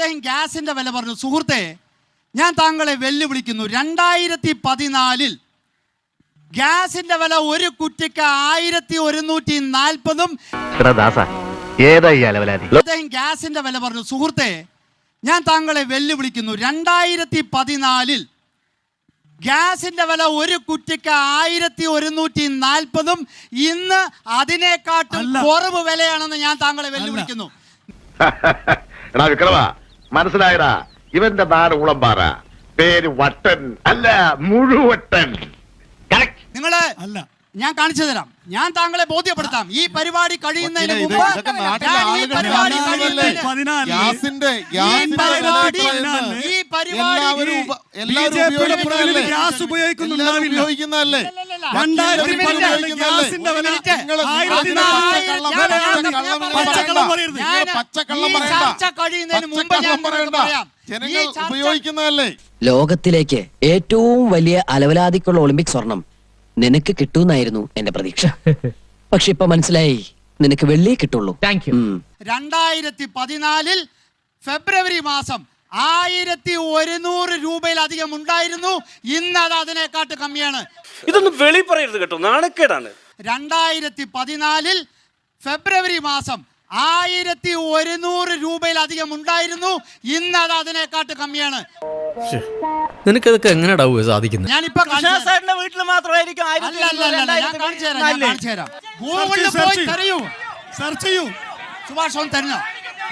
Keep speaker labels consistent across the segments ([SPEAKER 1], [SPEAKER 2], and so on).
[SPEAKER 1] അദ്ദേഹം ഗ്യാസിന്റെ വില പറഞ്ഞു സുഹൃത്തെ ഞാൻ താങ്കളെ വെല്ലുവിളിക്കുന്നു. രണ്ടായിരത്തി പതിനാലിൽ ഗ്യാസിന്റെ വില ഒരു കുറ്റിക്ക് ആയിരത്തി ഒരുന്നൂറ്റി നാൽപ്പതും അദ്ദേഹം ഗ്യാസിന്റെ വില പറഞ്ഞു സുഹൃത്തെ ഞാൻ താങ്കളെ വെല്ലുവിളിക്കുന്നു. രണ്ടായിരത്തി പതിനാലിൽ ഗ്യാസിന്റെ വില ഒരു കുറ്റിക്ക് ആയിരത്തി ഒരുന്നൂറ്റി നാൽപ്പതും ഇന്ന് അതിനെക്കാട്ടും കുറവ് വിലയാണെന്ന് ഞാൻ താങ്കളെ വെല്ലുവിളിക്കുന്നു.
[SPEAKER 2] എടാ വിക്രമ മനസ്സിലായടാ? ഇവന്റെ നാട് ഉളമ്പാറ. പേര് വട്ടൻ അല്ല മുഴുവട്ടൻ.
[SPEAKER 1] നിങ്ങൾ
[SPEAKER 3] അല്ല.
[SPEAKER 1] ഞാൻ കാണിച്ചു തരാം. ഞാൻ താങ്കളെ ബോധ്യപ്പെടുത്താം. ഈ പരിപാടി കഴിയുന്നതിന് മുമ്പ്
[SPEAKER 4] ഇതൊക്കെ നാട്ടിലെ
[SPEAKER 1] ഞാൻ ഈ പരിപാടി കഴിയുന്നതിന്
[SPEAKER 4] ഗ്യാസിന്റെ
[SPEAKER 1] ഈ പരിപാടി ഈ പരിപാടി
[SPEAKER 4] എല്ലാവരും ഉപ-
[SPEAKER 3] ബി
[SPEAKER 4] എല്ലാവരും
[SPEAKER 3] ജെ പിയുടെ പുറകിൽ
[SPEAKER 4] ഉപയോഗിക്കുന്നതല്ലേ? എല്ലാവരും
[SPEAKER 3] ഉപയോഗിക്കുന്നുണ്ടാവില്ല.
[SPEAKER 4] ഉപയോഗിക്കുന്നതല്ലേ? ഉപയോഗിക്കുന്നതല്ലേ?
[SPEAKER 5] ലോകത്തിലേക്ക് ഏറ്റവും വലിയ അലവലാതിക്കുള്ള ഒളിമ്പിക് സ്വർണം നിനക്ക് കിട്ടുമെന്നായിരുന്നു എന്റെ പ്രതീക്ഷ. പക്ഷെ ഇപ്പൊ മനസ്സിലായി. നിനക്ക് വെള്ളി കിട്ടുള്ളൂ. താങ്ക് യു
[SPEAKER 1] രണ്ടായിരത്തി പതിനാലിൽ ഫെബ്രുവരി മാസം ആയിരത്തി രൂപയിലധികം ഉണ്ടായിരുന്നു. ഇന്ന് അത് അതിനെക്കാട്ട് കമ്മിയാണ്.
[SPEAKER 6] ഇതൊന്നും വെളി പറയരുത് കേട്ടോ. നാണക്കേടാണ്.
[SPEAKER 1] രണ്ടായിരത്തി പതിനാലിൽ ഫെബ്രുവരി മാസം ആയിരത്തി ഒരുന്നൂറ് രൂപയിലധികം ഉണ്ടായിരുന്നു. ഇന്ന് അത് അതിനെക്കാട്ട് കമ്മിയാണ്.
[SPEAKER 7] നിനക്കതൊക്കെ എങ്ങനെയാടാവുക സാധിക്കുന്നത്
[SPEAKER 1] ഞാനിപ്പോ.
[SPEAKER 6] സാറിന്റെ വീട്ടിൽ മാത്രമായിരിക്കും
[SPEAKER 1] അല്ല അല്ല അല്ല അല്ല, ഞാൻ കാണിച്ചു തരാം ഞാൻ കാണിച്ചു തരാം. ഗൂഗിളിൽ
[SPEAKER 3] സെർച്ച്
[SPEAKER 1] പോയി
[SPEAKER 3] ചെയ്യൂ.
[SPEAKER 1] തെരയൂ.
[SPEAKER 3] സെർച്ച് ചെയ്യൂ.
[SPEAKER 1] സുഭാഷ് ഒന്ന് തെരഞ്ഞോ.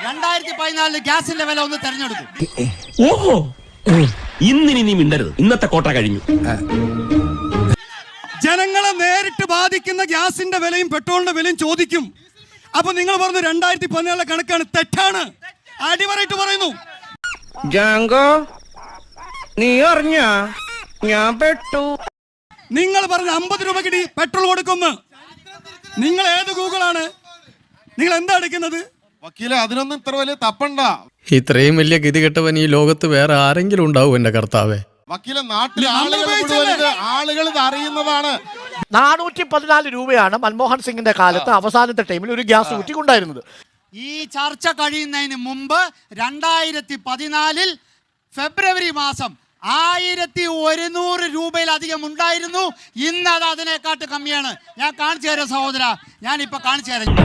[SPEAKER 1] രണ്ടായിരത്തി പതിനാലിൽ ഗ്യാസിന്റെ വില ഒന്ന് തെരഞ്ഞെടുക്കും
[SPEAKER 8] ഓഹോ ഇന്നിനി നീ മിണ്ടരുത്. ഇന്നത്തെ കോട്ട കഴിഞ്ഞു.
[SPEAKER 3] ജനങ്ങളെ നേരിട്ട് ബാധിക്കുന്ന ഗ്യാസിന്റെ വിലയും പെട്രോളിന്റെ വിലയും ചോദിക്കും. അപ്പൊ നിങ്ങൾ പറഞ്ഞു രണ്ടായിരത്തി പതിനേഴിലെ കണക്കാണ്. തെറ്റാണ്. അടിവരായിട്ട് പറയുന്നു.
[SPEAKER 9] ജാങ്കോ നീ അറിഞ്ഞ? ഞാൻ പെട്ടു.
[SPEAKER 3] നിങ്ങൾ പറഞ്ഞ അമ്പത് രൂപയ്ക്ക് ഡി- പെട്രോൾ കൊടുക്കുന്നു. നിങ്ങൾ ഏത് ആണ് നിങ്ങൾ എന്താ എടുക്കുന്നത്?
[SPEAKER 4] വക്കീലെ അതിനൊന്നും ഇത്ര വലിയ തപ്പണ്ട.
[SPEAKER 7] ഇത്രയും വലിയ ഗതികെട്ടവൻ ഈ ലോകത്ത് വേറെ ആരെങ്കിലും ഉണ്ടാവും എന്റെ കർത്താവേ.
[SPEAKER 4] വക്കീലെ നാട്ടിലെ ആളുകൾ മുഴുവൻ ഇത് ആളുകൾ ഇത് അറിയുന്നതാണ്.
[SPEAKER 9] നാനൂറ്റി പതിനാല് രൂപയാണ് മൻമോഹൻ സിംഗിന്റെ കാലത്ത് അവസാനത്തെ ടൈമിൽ ഒരു ഗ്യാസ് കുറ്റിക്കുണ്ടായിരുന്നത്
[SPEAKER 1] ഈ ചർച്ച കഴിയുന്നതിന് മുമ്പ് രണ്ടായിരത്തി പതിനാലിൽ ഫെബ്രുവരി മാസം ആയിരത്തി ഒരുന്നൂറ് രൂപയിലധികം ഉണ്ടായിരുന്നു. ഇന്ന് അത് അതിനെക്കാട്ട് കമ്മിയാണ്. ഞാൻ കാണിച്ചു തരാം സഹോദര. ഞാനിപ്പോ കാണിച്ചു തരാം.